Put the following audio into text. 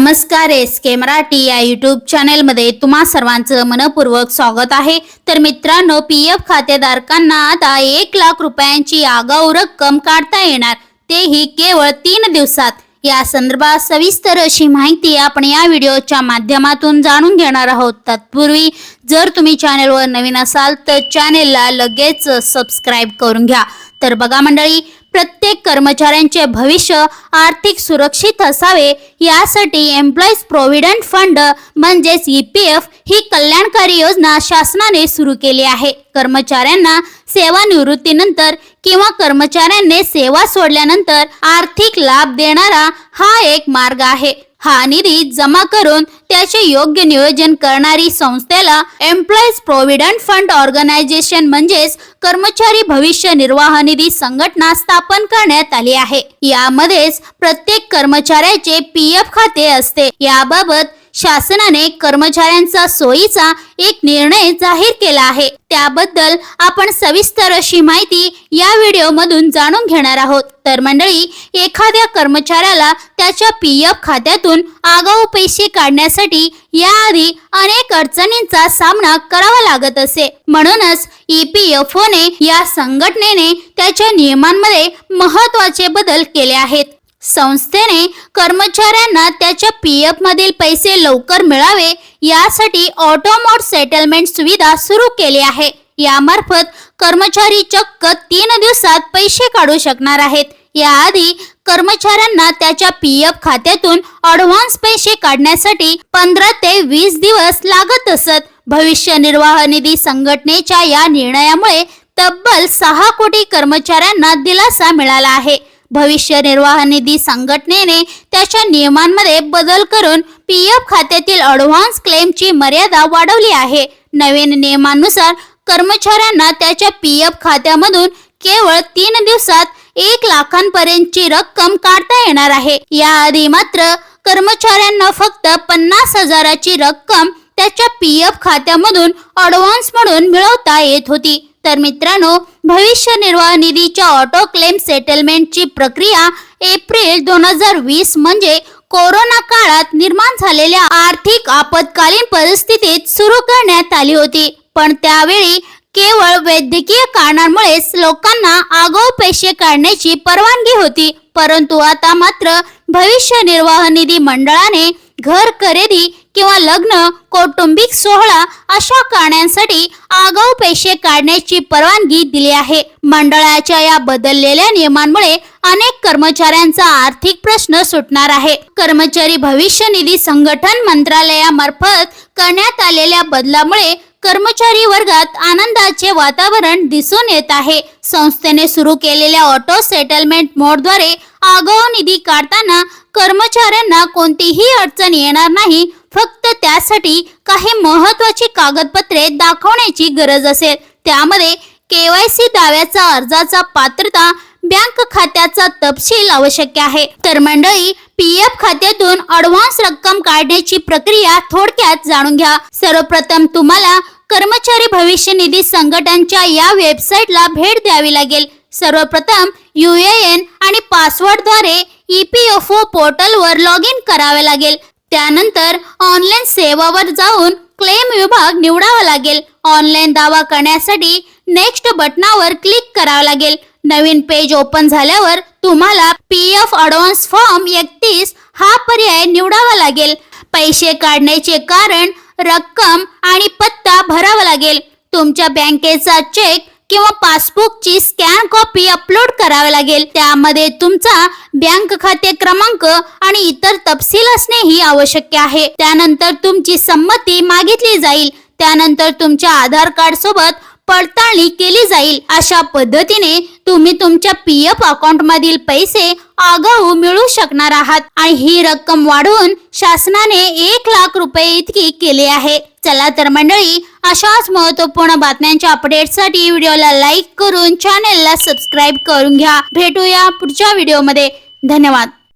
नमस्कार एस के मराठी या यूट्यूब चॅनेलमध्ये तुम्हा सर्वांचं मनपूर्वक स्वागत आहे. तर मित्रांनो पी एफ खातेधारकांना आता एक लाख रुपयांची आगाऊ रक्कम काढता येणार. तेही केवळ तीन दिवसात. या संदर्भात सविस्तर अशी माहिती आपण या व्हिडिओच्या माध्यमातून जाणून घेणार आहोत. तत्पूर्वी जर तुम्ही चॅनेलवर नवीन असाल तर चॅनेलला लगेच सबस्क्राईब करून घ्या. तर बघा मंडळी प्रत्येक कर्मचाऱ्यांचे भविष्य आर्थिक सुरक्षित असावे यासाठी एम्प्लॉईज प्रोव्हिडंट फंड म्हणजेच ई पी एफ ही कल्याणकारी योजना शासनाने सुरू केली आहे. कर्मचाऱ्यांना सेवानिवृत्तीनंतर किंवा कर्मचाऱ्यांनी सेवा सोडल्यानंतर आर्थिक लाभ देणारा हा एक मार्ग आहे. हा निधी जमा करून त्याचे योग्य नियोजन करणारी संस्थेला एम्प्लॉईज प्रोव्हिडंट फंड ऑर्गनायझेशन म्हणजेच कर्मचारी भविष्य निर्वाह निधी संघटना स्थापन करण्यात आली आहे. यामध्येच प्रत्येक कर्मचाऱ्याचे पी एफ खाते असते. याबाबत शासनाने कर्मचाऱ्यांचा सोयीचा एक निर्णय जाहीर केला आहे. त्याबद्दल आपण सविस्तर अशी माहिती या व्हिडिओ मधून जाणून घेणार आहोत. तर मंडळी एखाद्या कर्मचाऱ्याला त्याच्या पी एफ खात्यातून आगाऊ पैसे काढण्यासाठी याआधी अनेक अडचणींचा सामना करावा लागत असे. म्हणूनच ई पी एफ ओने या संघटनेने त्याच्या नियमांमध्ये महत्त्वाचे बदल केले आहेत. संस्थेने कर्मचाऱ्यांना त्याच्या पी एफ मधील पैसे लवकर मिळावे यासाठी ऑटोमोट सेटलमेंट सुविधा सुरू केली आहे. यामार्फत कर्मचारी चक्क तीन दिवसात पैसे काढू शकणार आहेत. याआधी कर्मचाऱ्यांना त्याच्या पी एफ खात्यातून ॲडव्हान्स पैसे काढण्यासाठी पंधरा ते वीस दिवस लागत असत. भविष्य निर्वाह निधी संघटनेच्या या निर्णयामुळे तब्बल सहा कोटी कर्मचाऱ्यांना दिलासा मिळाला आहे. भविष्य निर्वाह निधी संघटनेने त्याच्या नियमांमध्ये बदल करून पी एफ खात्यातील ॲडव्हान्स क्लेमची मर्यादा वाढवली आहे. नवीन नियमानुसार कर्मचाऱ्यांना त्याच्या पी एफ खात्यामधून केवळ तीन दिवसात एक लाखांपर्यंतची रक्कम काढता येणार आहे. याआधी मात्र कर्मचाऱ्यांना फक्त पन्नास हजाराची रक्कम त्याच्या पी एफ खात्यामधून अडव्हान्स म्हणून मिळवता येत होती. तर मित्रांनो भविष्य निर्वाह निधीच्या ऑटो क्लेम सेटलमेंटची प्रक्रिया एप्रिल दोन हजार वीस म्हणजे कोरोना काळात निर्माण झालेल्या आर्थिक आपत्कालीन परिस्थितीत सुरू करण्यात आली होती. पण त्यावेळी केवळ वैद्यकीय कारणांमुळेच लोकांना आगाऊ पैसे काढण्याची परवानगी होती. परंतु आता मात्र भविष्य निर्वाह निधी मंडळाने घर खरेदी किंवा लग्न कौटुंबिक सोहळा अशा कारणांसाठी आगाऊ पैसे काढण्याची परवानगी दिली आहे. मंडळाच्या या बदललेल्या नियमांमुळे अनेक कर्मचाऱ्यांचा आर्थिक प्रश्न सुटणार आहे. कर्मचारी भविष्य निधी संघटन मंत्रालयामार्फत करण्यात आलेल्या बदलामुळे कर्मचारी वर्गात आनंदाचे वातावरण दिसून येत आहे. संस्थेने सुरू केलेल्या ऑटो सेटलमेंट मोडद्वारे आगाऊ निधी काढताना कर्मचाऱ्यांना कोणतीही अडचण येणार नाही. फक्त त्यासाठी काही महत्वाची कागदपत्रे दाखवण्याची गरज असेल. त्यामध्ये केवायसी दाव्याचा अर्जाचा पात्रता बँक खात्याचा तपशील आवश्यक आहे. तर मंडळी पी एफ खात्यातून ॲडव्हान्स रक्कम काढण्याची प्रक्रिया थोडक्यात जाणून घ्या. सर्वप्रथम तुम्हाला कर्मचारी भविष्य निधी संघटनच्या या वेबसाईटला भेट द्यावी लागेल. सर्वप्रथम यू ए एन आणि पासवर्डद्वारे ई पी एफ ओ पोर्टलवर लॉग इन करावे लागेल. त्यानंतर ऑनलाईन सेवावर जाऊन क्लेम विभाग निवडावा लागेल. ऑनलाईन दावा करण्यासाठी नेक्स्ट बटनावर क्लिक करावा लागेल. नवीन पेज ओपन झाल्यावर तुम्हाला पी एफ अडव्हान्स फॉर्म एकतीस हा पर्याय निवडावा लागेल. पैसे काढण्याचे कारण रक्कम आणि पत्ता भरावा लागेल. तुमच्या बँकेचा चेक किंवा पासबुकची स्कॅन कॉपी अपलोड करावी लागेल. त्यामध्ये तुमचा बँक खाते क्रमांक आणि इतर तपशील असणेही आवश्यक आहे. त्यानंतर तुमची संमती मागितली जाईल. त्यानंतर तुमच्या आधार कार्ड सोबत पडताळणी केली जाईल. अशा पद्धतीने तुम्ही तुमच्या पी एफ अकाउंट मधील पैसे आगाऊ मिळू शकणार आहात. आणि ही रक्कम वाढवून शासनाने एक लाख रुपये इतकी केली आहे. चला तर मंडळी अशाच महत्त्वपूर्ण बातम्यांच्या अपडेटसाठी व्हिडिओला लाईक करून चॅनेलला सबस्क्राईब करून घ्या. भेटूया पुढच्या व्हिडिओमध्ये धन्यवाद.